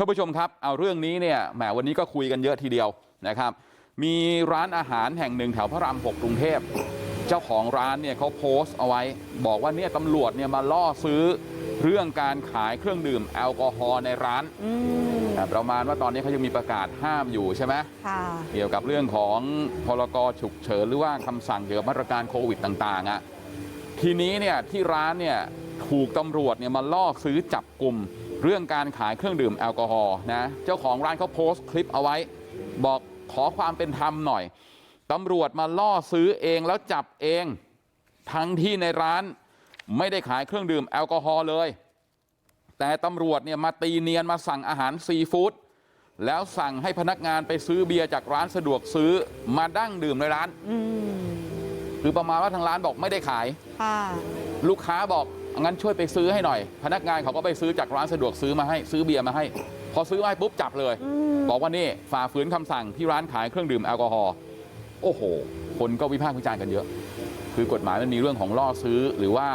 ท่านผู้ชมครับเอาเรื่องนี้เนี่ยแหมวันนี้ก็คุยกันเยอะทีเดียวนะครับมีร้านอาหารแห่งหนึ่งแถวพระรามหกกรุงเทพเจ้าของร้านเนี่ยเขาโพสต์เอาไว้บอกว่าเนี่ยตำรวจเนี่ยมาล่อซื้อเรื่องการขายเครื่องดื่มแอลกอฮอล์ในร้านอืมอ่าประมาณว่าตอนนี้เขายังมีประกาศห้ามอยู่ใช่ไหมค่ะเกี่ยวกับเรื่องของพรกฉุกเฉินหรือว่าคำสั่งเกี่ยวกับมาตรการโควิดต่างๆอะทีนี้เนี่ยที่ร้านเนี่ยถูกตำรวจเนี่ยมาล่อซื้อจับกลุ่ม เรื่องการขายเครื่องดื่มแอลกอฮอล์นะเจ้าของร้านเขาโพสต์คลิปเอาไว้บอกขอความเป็นธรรมหน่อยตำรวจมาล่อซื้อเองแล้วจับเองทั้งที่ในร้านไม่ได้ขายเครื่องดื่มแอลกอฮอล์เลยแต่ตำรวจเนี่ยมาตีเนียนมาสั่งอาหารซีฟู้ดแล้วสั่งให้พนักงานไปซื้อเบียร์จากร้านสะดวกซื้อมาดั้งดื่มในร้านอืมคือประมาณว่าทางร้านบอกไม่ได้ขายค่ะลูกค้าบอก งั้นช่วยไปซื้อให้หน่อยพนักงานเขาก็ไปซื้อจากร้านสะดวกซื้อมาให้ซื้อเบียร์มาให้ พอซื้อมาให้ปุ๊บจับเลยอืมบอกว่านี่ฝ่าฝืนคำสั่งที่ร้านขายเครื่องดื่มแอลกอฮอล์โอ้โห คนก็วิพากษ์วิจารณ์กันเยอะ คือกฎหมายมันมีเรื่องของล่อซื้อหรือว่า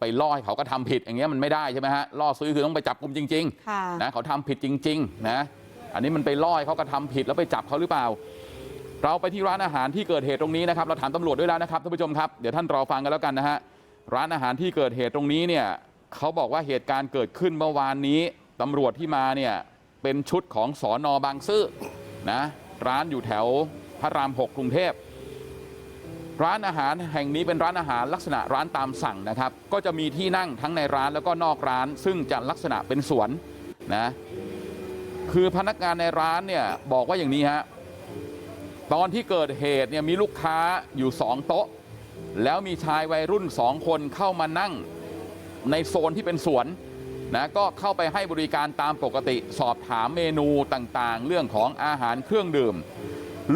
ไปล่อให้เขาก็ทำผิดอย่างเงี้ยมันไม่ได้ใช่ไหมฮะล่อซื้อคือต้องไปจับกลุ่มจริงๆค่ะนะเขาทำผิดจริงๆนะอันนี้มันไปล่อให้เขากระทำผิดแล้วไปจับเขาหรือเปล่า เราไปที่ร้านอาหารที่เกิดเหตุตรงนี้นะครับเราถามตำรวจด้วยแล้วนะครับท่านผู้ชมครับเดี๋ยวท่านรอฟังกันแล้วกันนะฮะ ร้านอาหารที่เกิดเหตุตรงนี้เนี่ยเขาบอกว่าเหตุการณ์เกิดขึ้นเมื่อวานนี้ตำรวจที่มาเนี่ยเป็นชุดของสอนอบางซื่อนะร้านอยู่แถวพระรามหกกรุงเทพร้านอาหารแห่งนี้เป็นร้านอาหารลักษณะร้านตามสั่งนะครับ ก็จะมีที่นั่งทั้งในร้านแล้วก็นอกร้าน ซึ่งจะลักษณะเป็นสวนนะคือพนักงานในร้านเนี่ยบอกว่าอย่างนี้ฮะตอนที่เกิดเหตุเนี่ยมีลูกค้าอยู่สองโต๊ะ แล้วมีชายวัยรุ่นสองคนเข้ามานั่งในโซนที่เป็นสวนนะก็เข้าไปให้บริการตามปกติสอบถามเมนูต่างๆเรื่องของอาหารเครื่องดื่ม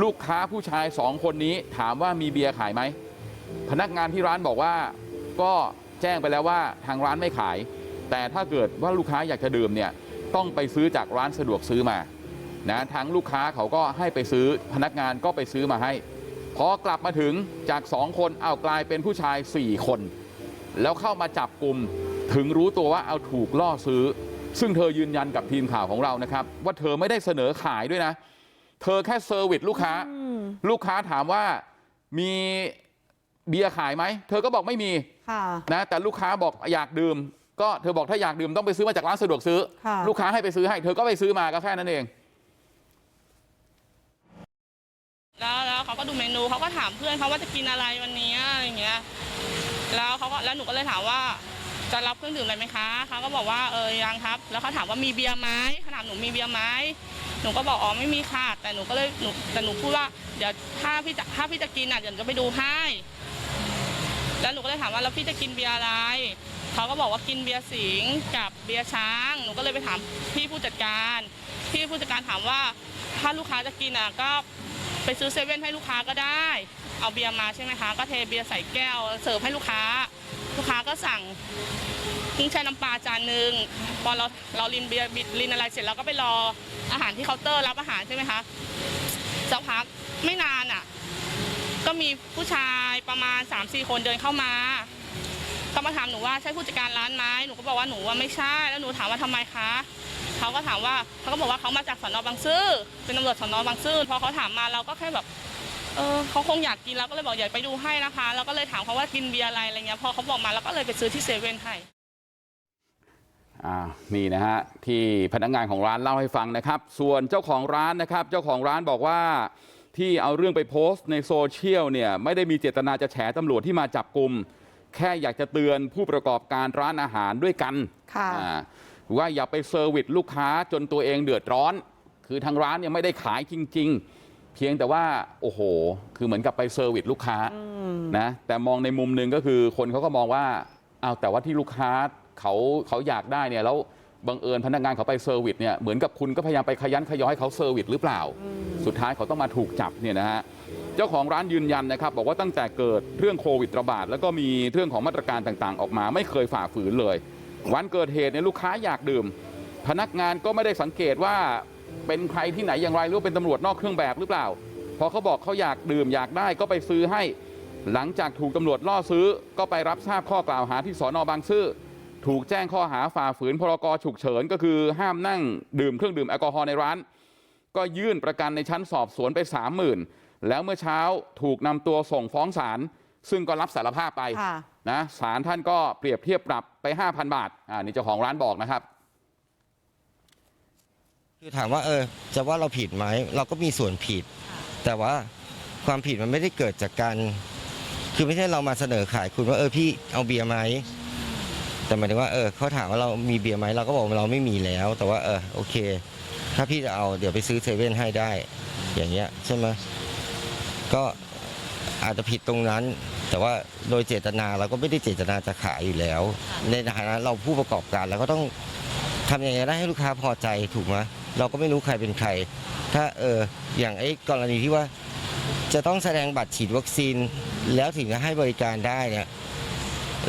ลูกค้าผู้ชายสองคนนี้ถามว่ามีเบียร์ขายไหมพนักงานที่ร้านบอกว่าก็แจ้งไปแล้วว่าทางร้านไม่ขาย แต่ถ้าเกิดว่าลูกค้าอยากจะดื่มเนี่ยต้องไปซื้อจากร้านสะดวกซื้อมานะทั้งลูกค้าเขาก็ให้ไปซื้อพนักงานก็ไปซื้อมาให้ พอกลับมาถึงจากสองคนเอากลายเป็นผู้ชายสี่คนแล้วเข้ามาจับกลุ่มถึงรู้ตัวว่าเอาถูกล่อซื้อซึ่งเธอยืนยันกับทีมข่าวของเรานะครับว่าเธอไม่ได้เสนอขายด้วยนะเธอแค่เซอร์วิสลูกค้าอืมลูกค้าถามว่ามีเบียร์ขายไหมเธอก็บอกไม่มีค่ะนะแต่ลูกค้าบอกอยากดื่มก็เธอบอกถ้าอยากดื่มต้องไปซื้อมาจากร้านสะดวกซื้อค่ะลูกค้าให้ไปซื้อให้เธอก็ไปซื้อมาก็แค่นั้นเอง แล้วแล้วเขาก็ดูเมนูเขาก็ถามเพื่อนเขาว่าจะกินอะไรวันนี้อะไรอย่างเงี้ยแล้วเขาก็แล้วหนูก็เลยถามว่าจะรับเครื่องดื่มอะไรไหมคะเขาก็บอกว่าเออยังครับ แล้วเขาถามว่ามีเบียร์ไหมเขาถามหนูมีเบียร์ไหมหนูก็บอกอ๋อไม่มีค่ะแต่หนูก็เลยหนูแต่หนูพูดว่าเดี๋ยวถ้าพี่จะถ้าพี่จะกินอะเดี๋ยวจะไปดูให้แล้วหนูก็เลยถามว่าแล้วพี่จะกินเบียร์อะไรเขาก็บอกว่ากินเบียร์สิงกับเบียร์ช้างหนูก็เลยไปถามพี่ผู้จัดการพี่ผู้จัดการถามว่าถ้าลูกค้าจะกินอะก็ ไปซื้อเซเว่นให้ลูกค้าก็ได้ เอาเบียร์มาใช่ไหมคะ ก็เทเบียร์ใส่แก้ว เสิร์ฟให้ลูกค้า ลูกค้าก็สั่งกุ้งแช่น้ำปลาจานหนึ่งพอเราเราลินเบียร์บิดลินอะไรเสร็จเราก็ไปรออาหารที่เคาน์เตอร์รับอาหารใช่ไหมคะสักพักไม่นานอะ ก็มีผู้ชายประมาณ3าสี่คนเดินเข้ามาเขามาถามหนูว่าใช่ผู้จัดการร้านไหมหนูก็บอกว่าหนูว่าไม่ใช่แล้วหนูถามว่าทำไมคะ เขาก็ถามว่าเขาก็บอกว่าเขามาจากสนบางซื่อเป็นตำรวจสนบางซื่อพอเขาถามมาเราก็แค่แบบเออเขาคงอยากกินเราก็เลยบอกอยากไปดูให้นะคะเราก็เลยถามเขาว่ากินเบียร์อะไรอะไรเงี้ยพอเขาบอกมาเราก็เลยไปซื้อที่เซเว่นให้อ่านี่นะฮะที่พนักงานของร้านเล่าให้ฟังนะครับ ส่วนเจ้าของร้านนะครับ เจ้าของร้านบอกว่าที่เอาเรื่องไปโพสต์ในโซเชียลเนี่ยไม่ได้มีเจตนาจะแฉตำรวจที่มาจับกลุ่มแค่อยากจะเตือนผู้ประกอบการร้านอาหารด้วยกันค่ะอ่า ว่าอย่าไปเซอร์วิสลูกค้าจนตัวเองเดือดร้อนคือทางร้านเนี่ยไม่ได้ขายจริงๆเพียงแต่ว่าโอ้โหคือเหมือนกับไปเซอร์วิสลูกค้าอืมนะแต่มองในมุมหนึ่งก็คือคนเขาก็มองว่าเอาแต่ว่าที่ลูกค้าเขาเขาอยากได้เนี่ยแล้วบังเอิญพนักงานเขาไปเซอร์วิสเนี่ยเหมือนกับคุณก็พยายามไปขยันขยอให้เขาเซอร์วิสหรือเปล่า สุดท้ายเขาต้องมาถูกจับเนี่ยนะฮะเจ้าของร้านยืนยันนะครับบอกว่าตั้งแต่เกิดเรื่องโควิดระบาดแล้วก็มีเรื่องของมาตรการต่างๆ ออกมาไม่เคยฝ่าฝืนเลย วันเกิดเหตุเนี่ยลูกค้าอยากดื่มพนักงานก็ไม่ได้สังเกตว่าเป็นใครที่ไหนอย่างไรหรือว่าเป็นตำรวจนอกเครื่องแบบหรือเปล่าพอเขาบอกเขาอยากดื่มอยากได้ก็ไปซื้อให้หลังจากถูกตำรวจล่อซื้อก็ไปรับทราบข้อกล่าวหาที่สอนอบางซื่อถูกแจ้งข้อหาฝ่าฝืนพรกฉุกเฉินก็คือห้ามนั่งดื่มเครื่องดื่มแอลกอฮอล์ในร้าน ก็ยื่นประกันในชั้นสอบสวนไปสามหมื่นแล้วเมื่อเช้าถูกนำตัวส่งฟ้องศาลซึ่งก็รับสารภาพไป นะศาลท่านก็เปรียบเทียบปรับไป5,000บาทอ่านี่เจ้าของร้านบอกนะครับคือถามว่าเออจะว่าเราผิดไหมเราก็มีส่วนผิด แต่ว่าความผิดมันไม่ได้เกิดจากการคือไม่ใช่เรามาเสนอขายคุณว่าเออพี่เอาเบียร์ไหมแต่หมายถึงว่าเออเขาถามว่าเรามีเบียร์ไหมเราก็บอกว่าเราไม่มีแล้ว แต่ว่าเออโอเค ถ้าพี่จะเอาเดี๋ยวไปซื้อเซเว่นให้ได้ อย่างเงี้ยใช่ไหมก็อาจจะผิดตรงนั้น แต่ว่าโดยเจตนาเราก็ไม่ได้เจตนาจะขายอยู่แล้ว ในฐานะเราผู้ประกอบการเราก็ต้องทำยังไงได้ให้ลูกค้าพอใจถูกไหมเราก็ไม่รู้ใครเป็นใคร ถ้าเอออย่างไอ้กรณีที่ว่า จะต้องแสดงบัตรฉีดวัคซีนแล้วถึงจะให้บริการได้เนี่ย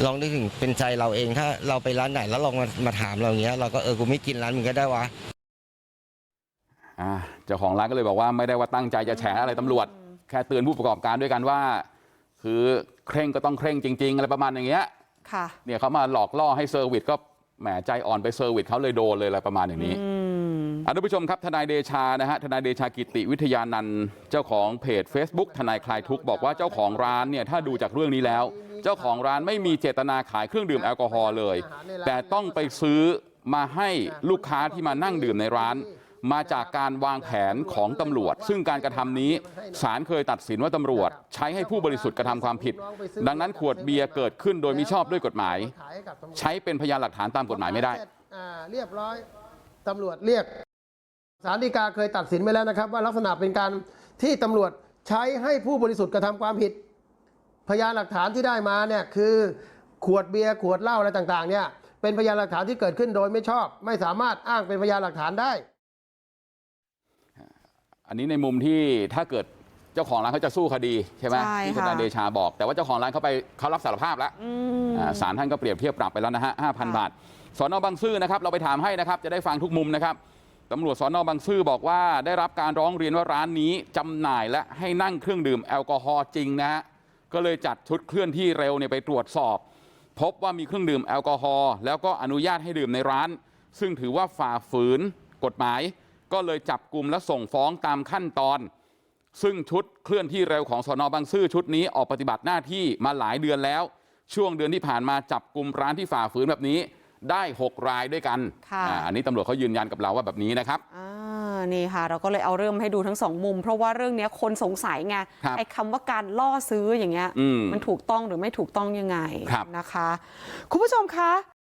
ลองนึกถึงเป็นใจเราเองถ้าเราไปร้านไหนแล้วลองมามาถามเราอย่างเงี้ยเราก็เออกูไม่กินร้านมึงก็ได้วะ อ่าเจ้าของร้านก็เลยบอกว่าไม่ได้ว่าตั้งใจจะแฉอะไรตำรวจ แค่เตือนผู้ประกอบการด้วยกันว่า คือเคร่งก็ต้องเคร่งจริงๆอะไรประมาณอย่างเงี้ยค่ะเนี่ยเขามาหลอกล่อให้เซอร์วิสก็แหมใจอ่อนไปเซอร์วิสเขาเลยโดนเลยอะไรประมาณอย่างนี้อืมอะทุกผู้ชมครับทนายเดชานะฮะทนายเดชากิติวิทยานันท์เจ้าของเพจ Facebook ทนายคลายทุกข์บอกว่าเจ้าของร้านเนี่ยถ้าดูจากเรื่องนี้แล้วเจ้าของร้านไม่มีเจตนาขายเครื่องดื่มแอลกอฮอล์เลยแต่ต้องไปซื้อมาให้ลูกค้าที่มานั่งดื่มในร้าน มาจากการวางแผนของตำรวจซึ่งการกระทำนี้ศาลเคยตัดสินว่าตำรวจใช้ให้ผู้บริสุทธิ์กระทำความผิดดังนั้นขวดเบียร์เกิดขึ้นโดยมิชอบด้วยกฎหมายใช้เป็นพยานหลักฐานตามกฎหมายไม่ได้เรียบร้อยตำรวจเรียกศาลฎีกาเคยตัดสินไปแล้วนะครับ ว่าลักษณะเป็นการที่ตำรวจใช้ให้ผู้บริสุทธิ์กระทำความผิด พยานหลักฐานที่ได้มาเนี่ยคือขวดเบียร์ขวดเหล้าอะไรต่างๆเนี่ยเป็นพยานหลักฐานที่เกิดขึ้นโดยไม่ชอบ ไม่สามารถอ้างเป็นพยานหลักฐานได้ อันนี้ในมุมที่ถ้าเกิดเจ้าของร้านเขาจะสู้คดีใช่ไหมใช่ที่ทค่ะนายเดชาบอกแต่ว่าเจ้าของร้านเขาไปเขารับสารภาพแล้วอืมอ่าศาลท่านก็เปรียบเทียบปรับไปแล้วนะฮะห้าพันค่ะบาทสอนอบางซื่อนะครับเราไปถามให้นะครับจะได้ฟังทุกมุมนะครับตำรวจสอนอบางซื่อบอกว่าได้รับการร้องเรียนว่าร้านนี้จำหน่ายและให้นั่งเครื่องดื่มแอลกอฮอล์จริงนะฮะก็เลยจัดชุดเคลื่อนที่เร็วเนี่ยไปตรวจสอบ พบว่ามีเครื่องดื่มแอลกอฮอล์แล้วก็อนุญาตให้ดื่มในร้าน ซึ่งถือว่าฝ่าฝืนกฎหมาย ก็เลยจับกลุ่มและส่งฟ้องตามขั้นตอนซึ่งชุดเคลื่อนที่เร็วของสอนอบางซื่อชุดนี้ออกปฏิบัติหน้าที่มาหลายเดือนแล้วช่วงเดือนที่ผ่านมาจับกลุ่มร้านที่ฝ่าฝืนแบบนี้ได้6รายด้วยกันค่ะอ่าอันนี้ตำรวจเขายืนยันกับเราว่าแบบนี้นะครับอ่านี่ค่ะเราก็เลยเอาเรื่องมาให้ดูทั้งสองมุมเพราะว่าเรื่องเนี้ยคนสงสัยไงครับไอ้คำว่าการล่อซื้ออย่างเงี้ยอืมมันถูกต้องหรือไม่ถูกต้องยังไงครับนะคะคุณผู้ชมคะ